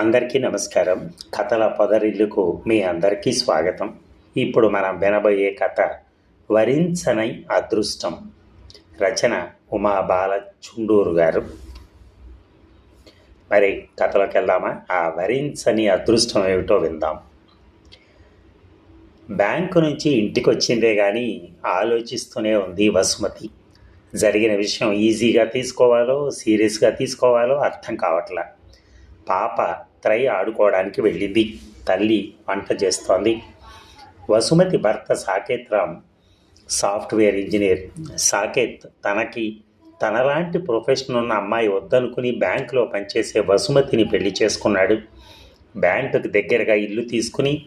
అందరికీ నమస్కారం. కథల పొదరిల్లుకు మీ అందరికీ స్వాగతం. ఇప్పుడు మనం వినబోయే కథ వరించనై అదృష్టం. రచన ఉమా బాల చుండూరు గారు. మరి కథలోకి వెళ్దామా? ఆ వరించని అదృష్టం ఏమిటో విందాం. బ్యాంకు నుంచి ఇంటికి వచ్చిందే కానీ ఆలోచిస్తూనే ఉంది వసుమతి. జరిగిన విషయం ఈజీగా తీసుకోవాలో సీరియస్గా తీసుకోవాలో అర్థం కావట్లా. పాప త్రై ఆడుకోవడానికి వెళ్ళింది. తల్లి వంట చేస్తోంది. వసుమతి భర్త సాకేత్ రామ్ సాఫ్ట్వేర్ ఇంజనీర్. సాకేత్ తనకి తనలాంటి ప్రొఫెషన్ ఉన్న అమ్మాయి వద్దనుకుని బ్యాంకులో పనిచేసే వసుమతిని పెళ్ళి చేసుకున్నాడు. బ్యాంకుకి దగ్గరగా ఇల్లు తీసుకుని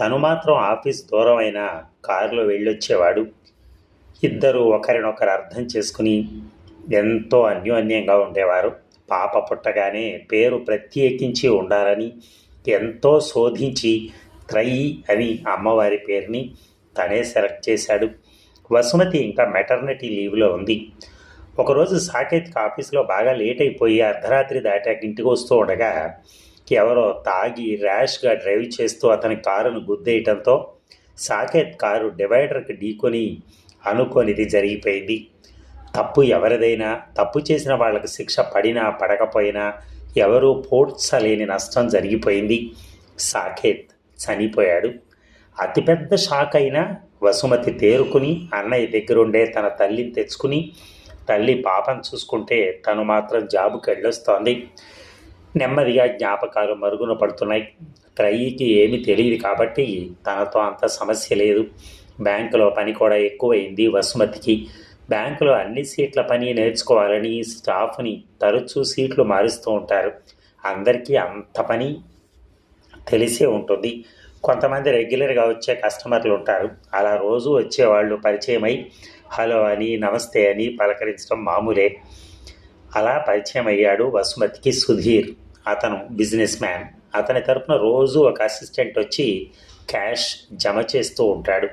తను మాత్రం ఆఫీస్ దూరమైన కారులో వెళ్ళొచ్చేవాడు. ఇద్దరు ఒకరినొకరు అర్థం చేసుకుని ఎంతో అన్యోన్యంగా ఉండేవారు. పాప పుట్టగానే పేరు ప్రత్యేకించి ఉండాలని ఎంతో శోధించి త్రయి అని అమ్మవారి పేరుని తనే సెలెక్ట్ చేశాడు. వసుమతి ఇంకా మెటర్నిటీ లీవ్లో ఉంది. ఒకరోజు సాకేతిక ఆఫీస్లో బాగా లేట్ అయిపోయి అర్ధరాత్రి దాటాక ఇంటికి వస్తూ ఉండగా ఎవరో తాగి ర్యాష్గా డ్రైవ్ చేస్తూ అతని కారును గుద్దేయటంతో సాకేత్ కారు డివైడర్కి ఢీకొని అనుకోనిది జరిగిపోయింది. తప్పు ఎవరిదైనా తప్పు చేసిన వాళ్ళకి శిక్ష పడినా పడకపోయినా ఎవరూ పోడ్చలేని నష్టం జరిగిపోయింది. సాకేత్ చనిపోయాడు. అతిపెద్ద షాక్ అయినా వసుమతి తేరుకుని అన్నయ్య దగ్గరుండే తన తల్లిని తెచ్చుకుని తల్లి పాపను చూసుకుంటే తను మాత్రం జాబుకి వెళ్ళొస్తోంది. నెమ్మదిగా జ్ఞాపకాలు మరుగున పడుతున్నాయి. త్రయీకి ఏమీ తెలియదు కాబట్టి తనతో అంత సమస్య లేదు. బ్యాంకులో పని కూడా ఎక్కువైంది వసుమతికి. బ్యాంకులో అన్ని సీట్ల పని నేర్చుకోవాలని స్టాఫ్ని తరచూ సీట్లు మారుస్తూ ఉంటారు. అందరికీ అంత పని తెలిసే ఉంటుంది. కొంతమంది రెగ్యులర్గా వచ్చే కస్టమర్లు ఉంటారు. అలా రోజు వచ్చేవాళ్ళు పరిచయమై హలో అని నమస్తే అని పలకరించడం మామూలే. అలా పరిచయం అయ్యాడు వసుమతికి సుధీర్. అతను బిజినెస్ మ్యాన్. అతని తరపున రోజు ఒక అసిస్టెంట్ వచ్చి క్యాష్ జమ చేస్తూ ఉంటాడు.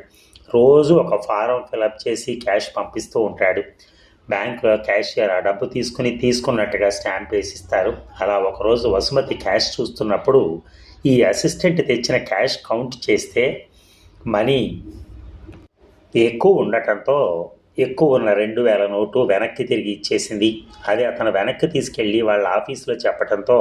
రోజు ఒక ఫారం ఫిలప్ చేసి క్యాష్ పంపిస్తూ ఉంటాడు. బ్యాంకులో క్యాషియర్ ఆ డబ్బు తీసుకుని తీసుకున్నట్టుగా స్టాంప్ వేసిస్తారు. అలా ఒకరోజు వసుమతి క్యాష్ చూస్తున్నప్పుడు ఈ అసిస్టెంట్ తెచ్చిన క్యాష్ కౌంట్ చేస్తే మనీ ఎక్కువ ఉండటంతో ఎక్కువ ఉన్న రెండు వేల నోటు వెనక్కి తిరిగి ఇచ్చేసింది. అది అతను వెనక్కి తీసుకెళ్ళి వాళ్ళ ఆఫీస్లో చెప్పడంతో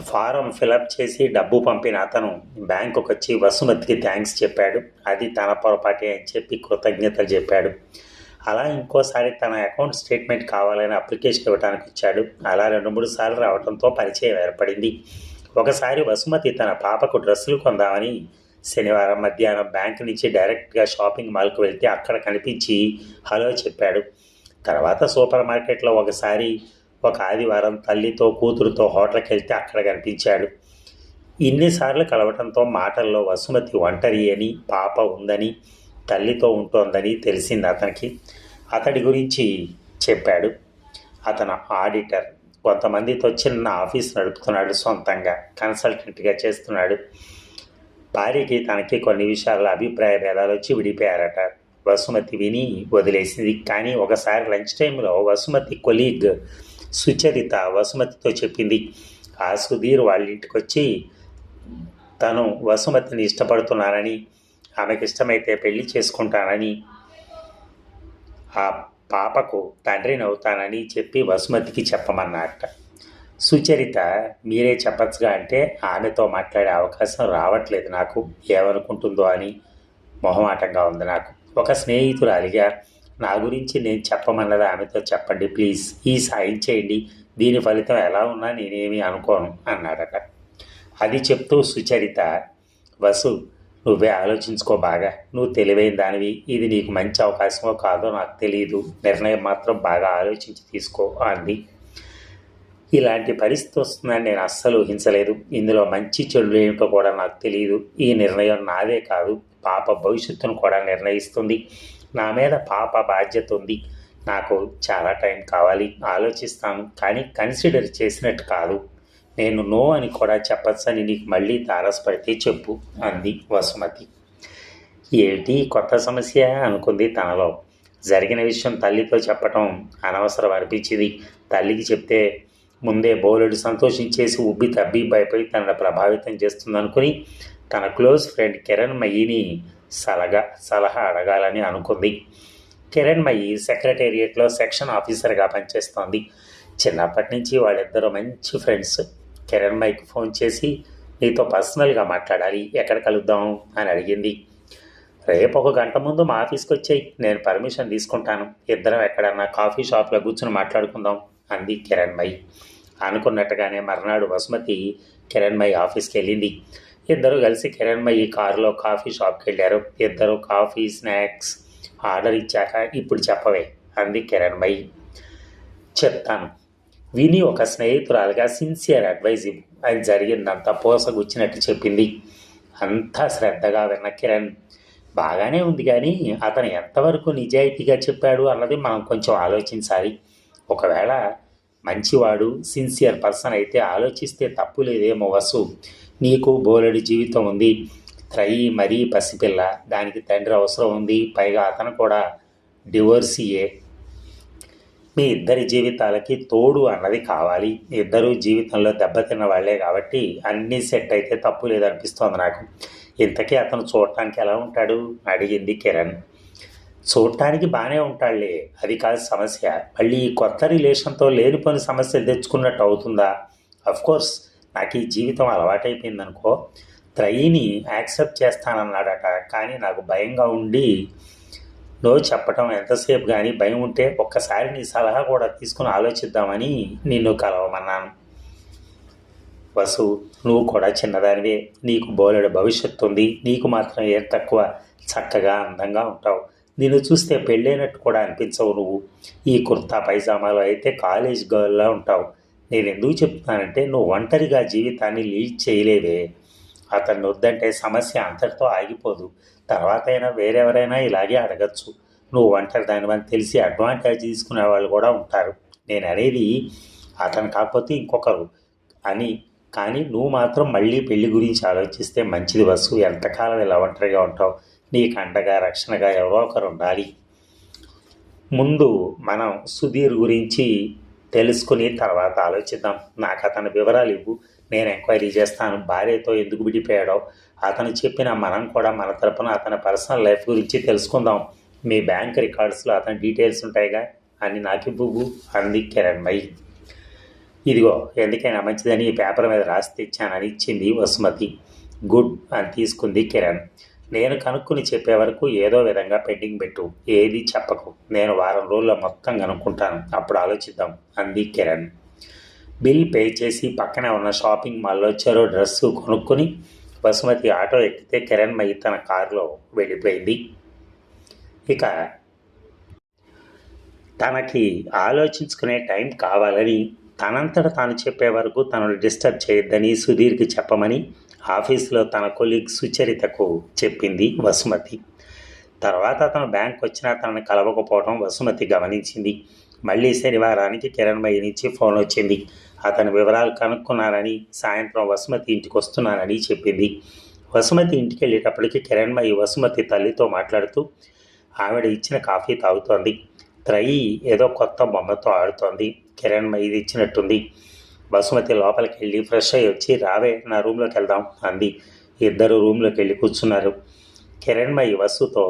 ఫారం ఫిలప్ చేసి డబ్బు పంపిన అతను బ్యాంకుకు వచ్చి వసుమతికి థ్యాంక్స్ చెప్పాడు. అది తన పొరపాటే అని చెప్పి కృతజ్ఞతలు చెప్పాడు. అలా ఇంకోసారి తన అకౌంట్ స్టేట్మెంట్ కావాలని అప్లికేషన్ ఇవ్వడానికి ఇచ్చాడు అలా రెండు మూడు సార్లు రావడంతో పరిచయం ఏర్పడింది. ఒకసారి వసుమతి తన పాపకు డ్రెస్సులు కొందామని శనివారం మధ్యాహ్నం బ్యాంక్ నుంచి డైరెక్ట్గా షాపింగ్ మాల్కు వెళ్తే అక్కడ కనిపించి హలో చెప్పాడు. తర్వాత సూపర్ మార్కెట్లో ఒకసారి ఒక ఆదివారం తల్లితో కూతురుతో హోటల్కి వెళ్తే అక్కడ కనిపించాడు. ఇన్నిసార్లు కలవటంతో మాటల్లో వసుమతి ఒంటరి అని పాప ఉందని తల్లితో ఉంటోందని తెలిసింది అతనికి. అతడి గురించి చెప్పాడు. అతను ఆడిటర్. కొంతమందితో చిన్న ఆఫీస్ నడుపుతున్నాడు సొంతంగా. కన్సల్టెంట్గా చేస్తున్నాడు. భార్యకి తనకి కొన్ని విషయాల్లో అభిప్రాయ భేదాలు వచ్చి విడిపోయారట. వసుమతి విని వదిలేసింది. కానీ ఒకసారి లంచ్ టైంలో వసుమతి కొలీగ్ సుచరిత వసుమతితో చెప్పింది. ఆ సుధీర్ వాళ్ళ ఇంటికి వచ్చి తను వసుమతిని ఇష్టపడుతున్నానని ఆమెకి ఇష్టమైతే పెళ్ళి చేసుకుంటానని ఆ పాపకు తండ్రిని అవుతానని చెప్పి వసుమతికి చెప్పమన్నట్ట సుచరిత మీరే చెప్పచ్చుగా అంటే ఆమెతో మాట్లాడే అవకాశం రావట్లేదు నాకు. ఏమనుకుంటుందో అని మొహమాటంగా ఉంది నాకు. ఒక స్నేహితురాలిగా నా గురించి నేను చెప్పమన్నది? ఆమెతో చెప్పండి ప్లీజ్. ఈ సాయం చేయండి. దీని ఫలితం ఎలా ఉన్నా నేనేమీ అనుకోను అన్నాడట అది చెప్తూ సుచరిత వసు నువ్వే ఆలోచించుకో బాగా. నువ్వు తెలివైన దానివి. ఇది నీకు మంచి అవకాశమో కాదో నాకు తెలియదు నిర్ణయం మాత్రం బాగా ఆలోచించి తీసుకో అంది. ఇలాంటి పరిస్థితి వస్తుందని నేను అస్సలు ఊహించలేదు. ఇందులో మంచి చెడు ఏమిటో కూడా నాకు తెలియదు ఈ నిర్ణయం నాదే కాదు. పాప భవిష్యత్తును కూడా నిర్ణయిస్తుంది. నా మీద పాప బాధ్యత ఉంది. నాకు చాలా టైం కావాలి. ఆలోచిస్తాను. కానీ కన్సిడర్ చేసినట్టు కాదు. నేను నో అని కూడా చెప్పచ్చని నీకు మళ్ళీ తారసపడితే చెప్పు అంది వసుమతి. ఏమిటి కొత్త సమస్య? అనుకుంది తనలో. జరిగిన విషయం తల్లితో చెప్పటం అనవసరం అనిపించింది. తల్లికి చెప్తే ముందే బోలెడు సంతోషించేసి ఉబ్బి తబ్బి భయపడి తనను ప్రభావితం చేస్తుందనుకుని తన క్లోజ్ ఫ్రెండ్ కిరణ్ మయ్యిని సలగా సలహా అడగాలని అనుకుంది. కిరణ్మయి సెక్రటేరియట్లో సెక్షన్ ఆఫీసర్గా పనిచేస్తోంది. చిన్నప్పటి నుంచి వాళ్ళిద్దరూ మంచి ఫ్రెండ్స్. కిరణ్మయ్యకి ఫోన్ చేసి నీతో పర్సనల్గా మాట్లాడాలి ఎక్కడ కలుద్దాం? అని అడిగింది. రేపు ఒక గంట ముందు మా ఆఫీస్కి వచ్చేయి నేను పర్మిషన్ తీసుకుంటాను. ఇద్దరం ఎక్కడన్నా కాఫీ షాప్లో కూర్చుని మాట్లాడుకుందాం అంది కిరణ్మయి అనుకున్నట్టుగానే మర్నాడు వసుమతి కిరణ్మయి ఆఫీస్కి వెళ్ళింది. ఇద్దరు కలిసి కిరణ్మయి కారులో కాఫీ షాప్కి వెళ్ళారు. ఇద్దరు కాఫీ స్నాక్స్ ఆర్డర్ ఇచ్చాక ఇప్పుడు చెప్పవే అంది కిరణ్మయి చెప్తాను. విని ఒక స్నేహితురాలుగా సిన్సియర్ అడ్వైజ్ ఇవ్వు. అది జరిగిందంతా పోసగుచ్చినట్టు చెప్పింది. అంతా శ్రద్ధగా విన్న కిరణ్ బాగానే ఉంది కానీ అతను ఎంతవరకు నిజాయితీగా చెప్పాడు అన్నది మనం కొంచెం ఆలోచించాలి. ఒకవేళ మంచివాడు సిన్సియర్ పర్సన్ అయితే ఆలోచిస్తే తప్పు లేదేమో వసు. నీకు బోలెడు జీవితం ఉంది. త్రయి మరీ పసిపిల్ల. దానికి తండ్రి అవసరం ఉంది. పైగా అతను కూడా డివోర్సీయే. మీ ఇద్దరి జీవితాలకి తోడు అన్నది కావాలి. ఇద్దరు జీవితంలో దెబ్బతిన్న వాళ్ళే కాబట్టి అన్నీ సెట్ అయితే తప్పు లేదనిపిస్తోంది నాకు. ఇంతకీ అతను చూడటానికి ఎలా ఉంటాడు? అడిగింది కిరణ్. చూడటానికి బాగానే ఉంటాడులే. అది కాదు సమస్య. మళ్ళీ ఈ కొత్త రిలేషన్తో లేని పని సమస్యలు తెచ్చుకున్నట్టు అవుతుందా? కోర్స్ నాకు ఈ జీవితం అలవాటైపోయిందనుకో త్రయీని యాక్సెప్ట్ చేస్తానన్నాడట. కానీ నాకు భయంగా ఉండి నో చెప్పటం ఎంతసేపు కానీ భయం ఉంటే ఒక్కసారి నీ సలహా కూడా తీసుకుని ఆలోచిద్దామని నిన్ను కలవమన్నాను. వసు నువ్వు కూడా చిన్నదానివే. నీకు బోలెడు భవిష్యత్తు ఉంది నీకు మాత్రం ఏం తక్కువ? చక్కగా అందంగా ఉంటావు. నిన్ను చూస్తే పెళ్ళైనట్టు కూడా అనిపించవు నువ్వు. ఈ కుర్తా పైజామాలో అయితే కాలేజ్ గర్ల్లా ఉంటావు. నేను ఎందుకు చెప్తున్నానంటే నువ్వు ఒంటరిగా జీవితాన్ని లీడ్ చేయలేవే అతన్ని వద్దంటే సమస్య అంతటితో ఆగిపోదు. తర్వాత అయినా వేరెవరైనా ఇలాగే అడగచ్చు. నువ్వు ఒంటరి దానివని తెలిసి అడ్వాంటేజ్ తీసుకునే వాళ్ళు కూడా ఉంటారు. నేను అనేది అతను కాకపోతే ఇంకొకరు అని. కానీ నువ్వు మాత్రం మళ్ళీ పెళ్ళి గురించి ఆలోచిస్తే మంచిది వసు. ఎంతకాలం ఇలా ఒంటరిగా ఉంటావు? నీకు అండగా రక్షణగా ఎవరో ఒకరు ఉండాలి. ముందు మనం సుధీర్ గురించి తెలుసుకుని తర్వాత ఆలోచిద్దాం. నాకు అతని వివరాలు ఇవ్వు. నేను ఎంక్వైరీ చేస్తాను. భార్యతో ఎందుకు విడిపోయాడో అతను చెప్పిన మనం కూడా మన తరపున అతని పర్సనల్ లైఫ్ గురించి తెలుసుకుందాం. మీ బ్యాంక్ రికార్డ్స్లో అతని డీటెయిల్స్ ఉంటాయిగా? అని నాకు ఇవ్వు. అంది కిరణ్ మై. ఇదిగో ఎందుకైనా మంచిదని ఈ పేపర్ మీద రాసి తెచ్చానని ఇచ్చింది వసుమతి. గుడ్ అని తీసుకుంది కిరణ్. నేను కనుక్కుని చెప్పే వరకు ఏదో విధంగా పెండింగ్ పెట్టు ఏది చెప్పకు. నేను వారం రోజుల్లో మొత్తం కనుక్కుంటాను. అప్పుడు ఆలోచిద్దాం. అంది కిరణ్. బిల్ పే చేసి పక్కనే ఉన్న షాపింగ్ మాల్లో చెరో డ్రెస్సు కొనుక్కొని బసుమతి ఆటో ఎక్కితే కిరణ్ మయి తన కారులో వెళ్ళిపోయింది. ఇక తనకి ఆలోచించుకునే టైం కావాలని తనంతట తాను చెప్పే వరకు తనను డిస్టర్బ్ చేయొద్దని సుధీర్కి చెప్పమని ఆఫీసులో తన కొలీగ్ సుచరితకు చెప్పింది వసుమతి. తర్వాత అతను బ్యాంక్ వచ్చినా తనని కలవకపోవడం వసుమతి గమనించింది. మళ్ళీ శనివారానికి కిరణ్మయ్య నుంచి ఫోన్ వచ్చింది. అతని వివరాలు కనుక్కున్నానని సాయంత్రం వసుమతి ఇంటికి వస్తున్నానని చెప్పింది. వసుమతి ఇంటికి వెళ్ళేటప్పటికి కిరణ్మయ్య వసుమతి తల్లితో మాట్లాడుతూ ఆవిడ ఇచ్చిన కాఫీ తాగుతోంది. త్రయి ఏదో కొత్త బొమ్మతో ఆడుతోంది. కిరణ్మయ్య ఇది ఇచ్చినట్టుంది. బసుమతి లోపలికి వెళ్ళి ఫ్రెష్ అయ్యి వచ్చి రావే నా రూమ్లోకి వెళ్దాం అంది. ఇద్దరు రూమ్లోకి వెళ్ళి కూర్చున్నారు కిరణ్మయి వసుతో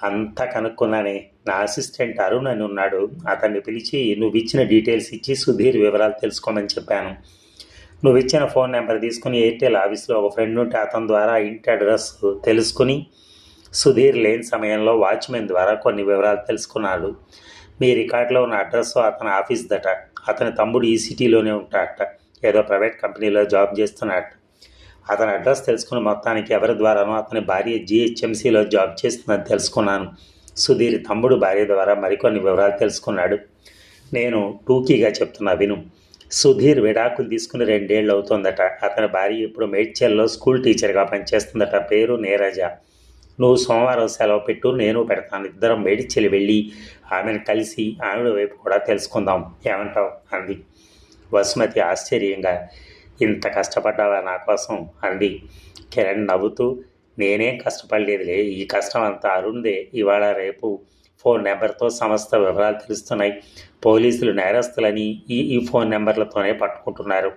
అంతా కనుక్కున్నానే నా అసిస్టెంట్ అరుణ్ అని ఉన్నాడు. అతన్ని పిలిచి నువ్వు ఇచ్చిన డీటెయిల్స్ ఇచ్చి సుధీర్ వివరాలు తెలుసుకోమని చెప్పాను. నువ్వు ఇచ్చిన ఫోన్ నెంబర్ తీసుకుని ఎయిర్టెల్ ఆఫీస్లో ఒక ఫ్రెండ్ ఉంటే అతని ద్వారా ఇంటి అడ్రస్ తెలుసుకుని సుధీర్ లేని సమయంలో వాచ్మెన్ ద్వారా కొన్ని వివరాలు తెలుసుకున్నాడు. మీ రికార్డులో ఉన్న అడ్రస్ అతని ఆఫీస్ దట. అతని తమ్ముడు ఈ సిటీలోనే ఉంటాడట. ఏదో ప్రైవేట్ కంపెనీలో జాబ్ చేస్తున్నాడట. అతని అడ్రస్ తెలుసుకుని మొత్తానికి ఎవరి ద్వారానో అతని భార్య జిహెచ్ఎంసీలో జాబ్ చేస్తుందని తెలుసుకున్నాను. సుధీర్ తమ్ముడు భార్య ద్వారా మరికొన్ని వివరాలు తెలుసుకున్నాడు. నేను టూకీగా చెప్తున్నా విను. సుధీర్ విడాకులు తీసుకుని రెండేళ్ళు అవుతుందట అతని భార్య ఇప్పుడు మేడ్చల్లో స్కూల్ టీచర్గా పనిచేస్తుందట. పేరు నీరజ. నువ్వు సోమవారం సెలవు పెట్టు నేను పెడతాను. ఇద్దరం మేడిచెల్లి వెళ్ళి ఆమెను కలిసి ఆవిడ వైపు కూడా తెలుసుకుందాం. ఏమంటావు? అంది. వసుమతి ఆశ్చర్యంగా ఇంత కష్టపడ్డావా నా కోసం? అంది. కిరణ్ నవ్వుతూ నేనేం కష్టపడలేదులే. ఈ కష్టం అంతా అరుణ్దే ఇవాళ రేపు ఫోన్ నెంబర్తో సమస్త వివరాలు తెలుస్తున్నాయి. పోలీసులు నేరస్తులని ఈ ఈ ఫోన్ నెంబర్లతోనే పట్టుకుంటున్నారు.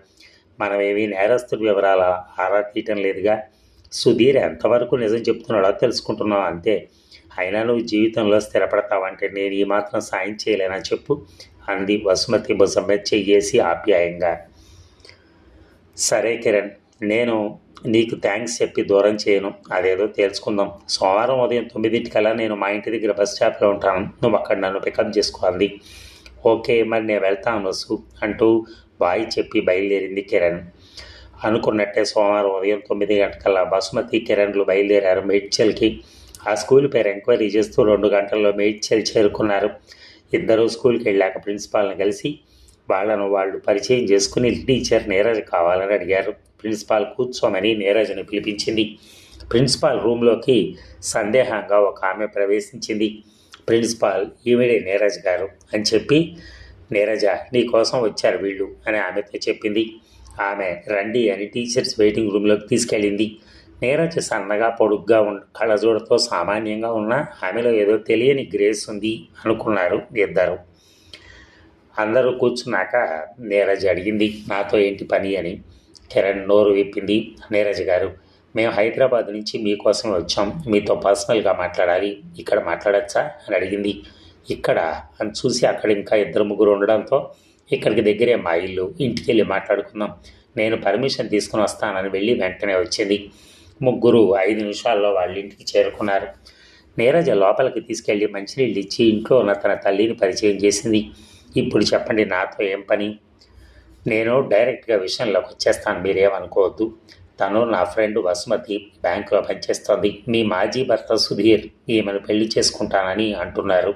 మనమేమీ నేరస్తుల వివరాల ఆరా తీయటం లేదుగా. సుధీర్ ఎంతవరకు నిజం చెప్తున్నాడో తెలుసుకుంటున్నావు? అంతే. అయినా నువ్వు జీవితంలో స్థిరపడతావంటే నేను ఈ మాత్రం సాయం చేయలేనా చెప్పు అంది వసుమతి భుజం చెయ్యేసి ఆప్యాయంగా. సరే కిరణ్ నేను నీకు థ్యాంక్స్ చెప్పి దూరం చేయను. అదేదో తెలుసుకుందాం. సోమవారం ఉదయం తొమ్మిదింటికల్లా నేను మా ఇంటి దగ్గర బస్ స్టాప్లో ఉంటాను. నువ్వు అక్కడ నన్ను పికప్ చేసుకోవాలి ఓకే మరి నేను వెళ్తాను వసు అంటూ బాయ్ చెప్పి బయలుదేరింది కిరణ్. అనుకున్నట్టే సోమవారం ఉదయం తొమ్మిది గంటకల్లా బసుమతి కిరణ్లు బయలుదేరారు మేడ్చల్కి. ఆ స్కూల్ పేరు ఎంక్వైరీ చేస్తూ రెండు గంటల్లో మేడ్చల్ చేరుకున్నారు. ఇద్దరు స్కూల్కి వెళ్ళాక ప్రిన్సిపాల్ని కలిసి వాళ్ళను వాళ్ళు పరిచయం చేసుకుని టీచర్ నీరజ్ కావాలని అడిగారు. ప్రిన్సిపాల్ కూర్చోమని నీరజ్ని పిలిపించింది. ప్రిన్సిపాల్ రూమ్లోకి సందేహంగా ఒక ఆమె ప్రవేశించింది. ప్రిన్సిపాల్ ఈవిడే నీరజ్ గారు అని చెప్పి నీరజ నీ కోసం వచ్చారు వీళ్ళు అని ఆమెతో చెప్పింది. ఆమె రండి అని టీచర్స్ వెయిటింగ్ రూమ్లోకి తీసుకెళ్ళింది. నీరజ్ సన్నగా పొడుగ్గా ఉన్న కళ్ళజోడతో సామాన్యంగా ఉన్న ఆమెలో ఏదో తెలియని గ్రేస్ ఉంది అనుకున్నారు ఇద్దరు. అందరూ కూర్చున్నాక నీరజ్ అడిగింది నాతో ఏంటి పని? అని కిరణ్ నోరు విప్పింది. నీరజ్ గారు మేము హైదరాబాద్ నుంచి మీకోసం వచ్చాం. మీతో పర్సనల్గా మాట్లాడాలి. ఇక్కడ మాట్లాడచ్చా? అని అడిగింది. ఇక్కడ? అని చూసి అక్కడ ఇంకా ఇద్దరు ముగ్గురు ఉండడంతో ఇక్కడికి దగ్గరే మా ఇల్లు ఇంటికి వెళ్ళి మాట్లాడుకుందాం. నేను పర్మిషన్ తీసుకుని వస్తానని వెళ్ళి వెంటనే వచ్చింది. ముగ్గురు ఐదు నిమిషాల్లో వాళ్ళ ఇంటికి చేరుకున్నారు. నీరజ లోపలికి తీసుకెళ్ళి మంచినీళ్ళు ఇచ్చి ఇంట్లో ఉన్న తన తల్లిని పరిచయం చేసింది. ఇప్పుడు చెప్పండి నాతో ఏం పని? నేను డైరెక్ట్గా విషయంలోకి వచ్చేస్తాను మీరేమనుకోవద్దు. తను నా ఫ్రెండ్ వసుమతి బ్యాంకులో పనిచేస్తోంది. మీ మాజీ భర్త సుధీర్ ఈమెను పెళ్ళి చేసుకుంటానని అంటున్నారు.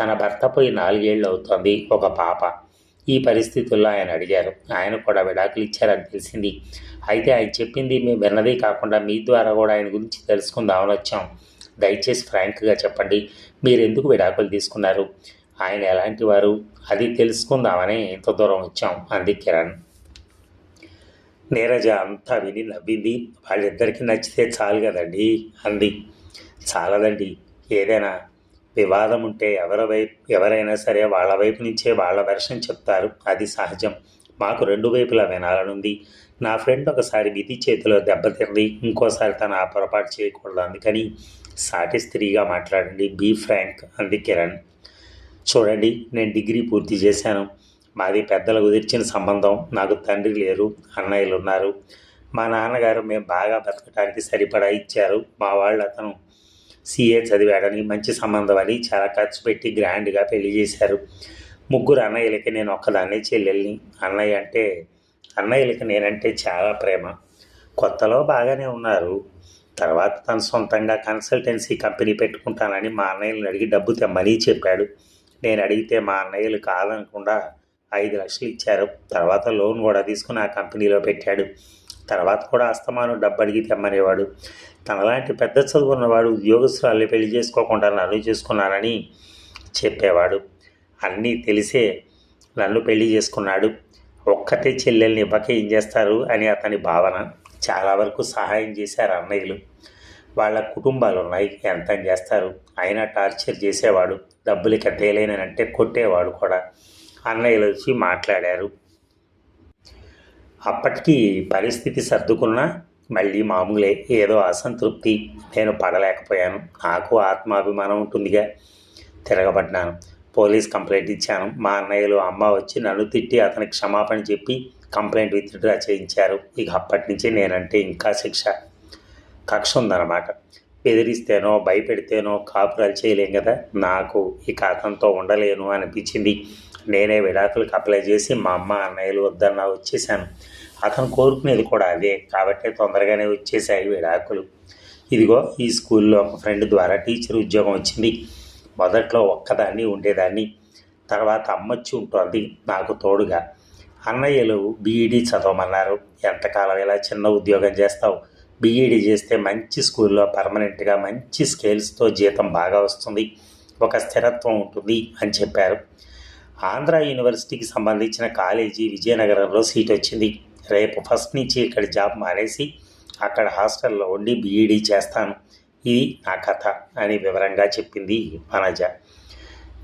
తన భర్త పోయి నాలుగేళ్ళు అవుతోంది ఒక పాప. ఈ పరిస్థితుల్లో ఆయన అడిగారు. ఆయన కూడా విడాకులు ఇచ్చారని తెలిసింది. అయితే ఆయన చెప్పింది మేము విన్నదే కాకుండా మీ ద్వారా కూడా ఆయన గురించి తెలుసుకుందామని వచ్చాం. దయచేసి ఫ్రాంక్గా చెప్పండి. మీరు ఎందుకు విడాకులు తీసుకున్నారు? ఆయన ఎలాంటి వారు? అది తెలుసుకుందామని ఇంత దూరం వచ్చాం. అంది కిరణ్. నీరజ అంతా విని నవ్వింది. వాళ్ళిద్దరికీ నచ్చితే చాలు కదండి? అంది. చాలదండి. ఏదైనా వివాదం ఉంటే ఎవరి వైపు ఎవరైనా సరే వాళ్ళ వైపు నుంచే వాళ్ళ వెర్షన్ చెప్తారు. అది సహజం. మాకు రెండు వైపులా వినాలనుంది. నా ఫ్రెండ్ ఒకసారి విధి చేతిలో దెబ్బతింది ఇంకోసారి తను ఆ పొరపాటు చేయకూడదు. అందుకని సాటి స్త్రీగా మాట్లాడండి. బీ ఫ్రాంక్ అంది కిరణ్. చూడండి నేను డిగ్రీ పూర్తి చేశాను. మాది పెద్దలు కుదిర్చిన సంబంధం. నాకు తండ్రి లేరు అన్నయ్యలు ఉన్నారు మా నాన్నగారు మేము బాగా బతకడానికి సరిపడా ఇచ్చారు. మా వాళ్ళు అతను సీఏ చదివాడని మంచి సంబంధం అని చాలా ఖర్చు పెట్టి గ్రాండ్గా పెళ్ళి చేశారు. ముగ్గురు అన్నయ్యలకి నేను ఒక్కదాన్నే చెల్లెల్ని. అన్నయ్య అంటే అన్నయ్యలకి నేనంటే చాలా ప్రేమ. కొత్తలో బాగానే ఉన్నారు. తర్వాత తను సొంతంగా కన్సల్టెన్సీ కంపెనీ పెట్టుకుంటానని మా అన్నయ్యలను అడిగి డబ్బు తెమ్మని చెప్పాడు. నేను అడిగితే మా అన్నయ్యలు కాదనకుండా ఐదు లక్షలు ఇచ్చారు. తర్వాత లోన్ కూడా తీసుకుని ఆ కంపెనీలో పెట్టాడు. తర్వాత కూడా అస్తమానం డబ్బు అడిగి తెమ్మనేవాడు. తనలాంటి పెద్ద చదువున్నవాడు ఉద్యోగస్తురాల్ని పెళ్ళి చేసుకోకుండా నన్ను చేసుకున్నానని చెప్పేవాడు. అన్నీ తెలిసే నన్ను పెళ్ళి చేసుకున్నాడు. ఒక్కటే చెల్లెల్ని ఇవ్వక ఏం చేస్తారు అని అతని భావన చాలా వరకు సహాయం చేశారు అన్నయ్యలు. వాళ్ళ కుటుంబాలు ఉన్నాయి ఎంత చేస్తారు? అయినా టార్చర్ చేసేవాడు డబ్బులకి తేలేనంటే కొట్టేవాడు కూడా. అన్నయ్యలు వచ్చి మాట్లాడారు. అప్పటికి పరిస్థితి సర్దుకున్నా మళ్ళీ మామూలే ఏదో అసంతృప్తి. నేను పడలేకపోయాను. నాకు ఆత్మాభిమానం ఉంటుందిగా. తిరగబడ్డాను. పోలీస్ కంప్లైంట్ ఇచ్చాను. మా అన్నయ్యలు అమ్మ వచ్చి నన్ను తిట్టి అతనికి క్షమాపణ చెప్పి కంప్లైంట్ విత్డ్రా చేయించారు. ఇక అప్పటి నుంచి నేనంటే ఇంకా శిక్ష. కక్ష ఉందన్నమాట. బెదిరిస్తేనో భయపెడితేనో కాపురాలు చేయలేం కదా. నాకు ఇక అతనితో ఉండలేను అనిపించింది. నేనే విడాకులకు అప్లై చేసి మా అమ్మ అన్నయ్యలు వద్దన్నా వచ్చేసాను అతను కోరుకునేది కూడా అదే. కాబట్టి తొందరగానే వచ్చేసాయి విడాకులు. ఇదిగో ఈ స్కూల్లో ఒక ఫ్రెండ్ ద్వారా టీచర్ ఉద్యోగం వచ్చింది. మొదట్లో ఒక్కదాన్ని ఉండేదాన్ని. తర్వాత అమ్మొచ్చి ఉంటుంది నాకు తోడుగా. అన్నయ్యలు బీఈడీ చదవమన్నారు. ఎంతకాలం ఇలా చిన్న ఉద్యోగం చేస్తావు? బీఈడీ చేస్తే మంచి స్కూల్లో పర్మనెంట్గా మంచి స్కేల్స్తో జీతం బాగా వస్తుంది. ఒక స్థిరత్వం ఉంటుంది అని చెప్పారు. ఆంధ్ర యూనివర్సిటీకి సంబంధించిన కాలేజీ విజయనగరంలో సీట్ వచ్చింది. రేపు ఫస్ట్ నుంచి ఇక్కడ జాబ్ మానేసి అక్కడ హాస్టల్లో ఉండి బీఈడీ చేస్తాను. ఇది నా కథ అని వివరంగా చెప్పింది మనజ.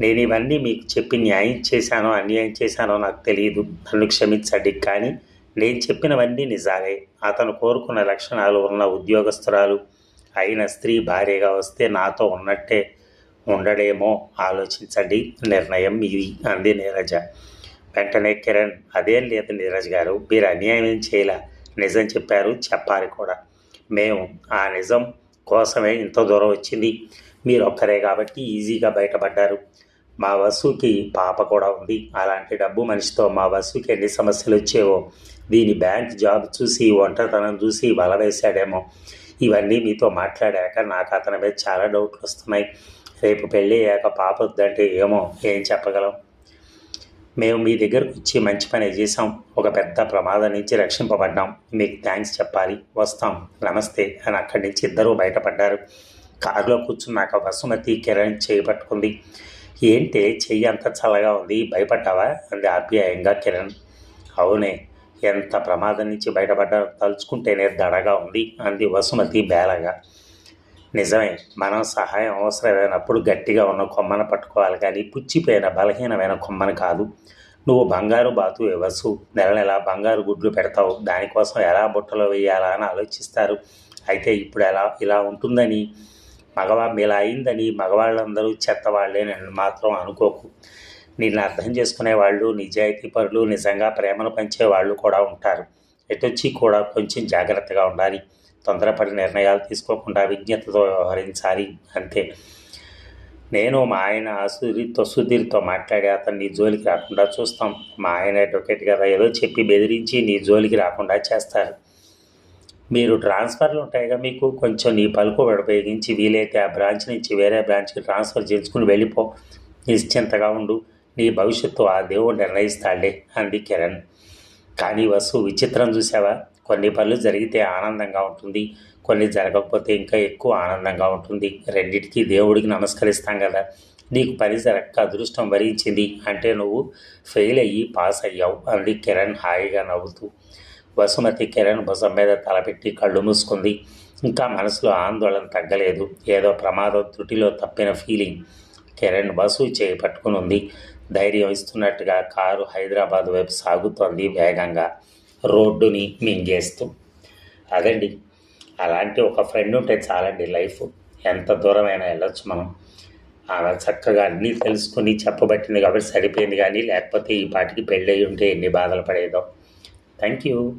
నేను ఇవన్నీ మీకు చెప్పి న్యాయం చేశానో అన్యాయం చేశానో నాకు తెలియదు. నన్ను క్షమించండి. కానీ నేను చెప్పినవన్నీ నిజాలే. అతను కోరుకున్న లక్షణాలు ఉన్న ఉద్యోగస్తురాలు అయిన స్త్రీ భార్యగా వస్తే నాతో ఉన్నట్టే. ఉండడేమో ఆలోచించండి నిర్ణయం మీది అంది నీరజ. వెంటనే కిరణ్ అదేం లేదు నీరజ్ గారు మీరు అన్యాయం ఏం చేయలే? నిజం చెప్పారు చెప్పాలి కూడా. మేము ఆ నిజం కోసమే ఇంత దూరం వచ్చింది. మీరు ఒక్కరే కాబట్టి ఈజీగా బయటపడ్డారు. మా వసుకి పాప కూడా ఉంది. అలాంటి డబ్బు మనిషితో మా వసుకి ఎన్ని సమస్యలు వచ్చేవో దీని బ్యాంక్ జాబ్ చూసి ఒంటరితనం చూసి వల వేశాడేమో. ఇవన్నీ మీతో మాట్లాడాక నాకు అతని మీద చాలా డౌట్లు వస్తున్నాయి. రేపు పెళ్ళి అయ్యాక పాప వద్దంటే ఏమో ఏం చెప్పగలం? మేము మీ దగ్గరకు వచ్చి మంచి పని చేసాం ఒక పెద్ద ప్రమాదం నుంచి రక్షింపబడ్డాం. మీకు థ్యాంక్స్ చెప్పాలి. వస్తాం. నమస్తే అని అక్కడి నుంచి ఇద్దరూ బయటపడ్డారు. కారులో కూర్చున్నాక వసుమతి కిరణ్ చేయి పట్టుకుంది. ఏంటే చెయ్యి అంత చల్లగా ఉంది? భయపడ్డావా? అంది ఆప్యాయంగా కిరణ్. అవునే ఎంత ప్రమాదం నుంచి బయటపడ్డారో తలుచుకుంటేనే దడగా ఉంది అంది వసుమతి బేలగా. నిజమే. మనం సహాయం అవసరమైనప్పుడు గట్టిగా ఉన్న కొమ్మను పట్టుకోవాలి కానీ పుచ్చిపోయిన బలహీనమైన కొమ్మను కాదు. నువ్వు బంగారు బాతు వసు నెల నెల బంగారు గుడ్లు పెడతావు? దానికోసం ఎలా బుట్టలో వేయాలా అని ఆలోచిస్తారు. అయితే ఇప్పుడు ఎలా ఇలా ఉంటుందని? మగవా ఇలా అయిందని మగవాళ్ళందరూ చెత్తవాళ్ళేనని మాత్రం అనుకోకు. నిన్ను అర్థం చేసుకునే వాళ్ళు నిజాయితీ పరులు నిజంగా ప్రేమను పంచే వాళ్ళు కూడా ఉంటారు. ఎటొచ్చి కూడా కొంచెం జాగ్రత్తగా ఉండాలి. తొందరపడి నిర్ణయాలు తీసుకోకుండా విజ్ఞతతో వ్యవహరించాలి అంతే. నేను మా ఆయన సుధీర్తో సుధీర్తో మాట్లాడి అతను నీ జోలికి రాకుండా చూస్తాం. మా ఆయన అడ్వకేట్ కదా ఏదో చెప్పి బెదిరించి నీ జోలికి రాకుండా చేస్తారు. మీరు ట్రాన్స్ఫర్లు ఉంటాయిగా మీకు? కొంచెం నీ పలుకు ఉపయోగించి వీలైతే ఆ బ్రాంచ్ నుంచి వేరే బ్రాంచ్కి ట్రాన్స్ఫర్ చేసుకుని వెళ్ళిపో. నిశ్చింతగా ఉండు. నీ భవిష్యత్తు ఆ దేవుడు నిర్ణయిస్తాడే అంది కిరణ్. కానీ వసు విచిత్రం చూసావా? కొన్ని పనులు జరిగితే ఆనందంగా ఉంటుంది కొన్ని జరగకపోతే ఇంకా ఎక్కువ ఆనందంగా ఉంటుంది. రెండింటికి దేవుడికి నమస్కరిస్తాం కదా. నీకు పని జరగక అదృష్టం భరించింది అంటే నువ్వు ఫెయిల్ అయ్యి పాస్ అయ్యావు అంది కిరణ్ హాయిగా నవ్వుతూ. వసుమతి కిరణ్ భుజం మీద తలపెట్టి కళ్ళు మూసుకుంది. ఇంకా మనసులో ఆందోళన తగ్గలేదు. ఏదో ప్రమాదం త్రుటిలో తప్పిన ఫీలింగ్ కిరణ్ బస్సు చేయి పట్టుకుని ఉంది ధైర్యం ఇస్తున్నట్టుగా కారు హైదరాబాద్ వైపు సాగుతోంది వేగంగా. రోడ్డుని మింగేస్తూ అదండి. అలాంటి ఒక ఫ్రెండ్ ఉంటే చాలండి లైఫ్. ఎంత దూరమైనా వెళ్ళొచ్చు మనం. ఆమె చక్కగా అన్నీ తెలుసుకుని చెప్పబట్టింది కాబట్టి సరిపోయింది కానీ లేకపోతే ఈ పాటికి పెళ్ళయి ఉంటే ఎన్ని బాధలు పడేదో. Thank you